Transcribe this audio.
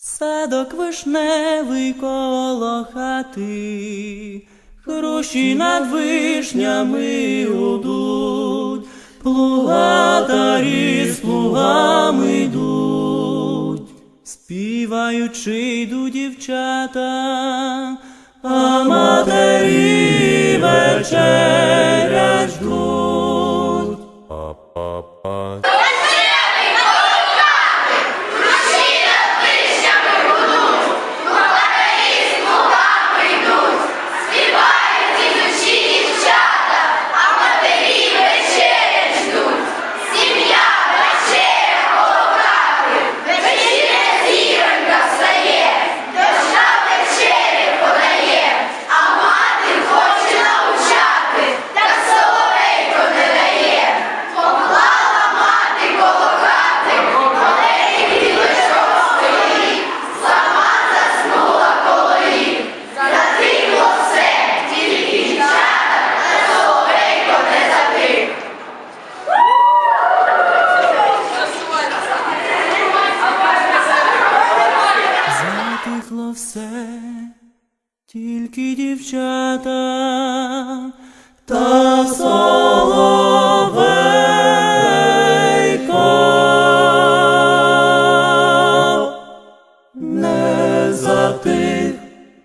Садок вишневий коло хати, Хрущі над вишнями гудуть, плугатарі з плугами йдуть, співаючи йдуть дівчата, а матері вечерять на все, тільки дівчата та соловейко. не за ти.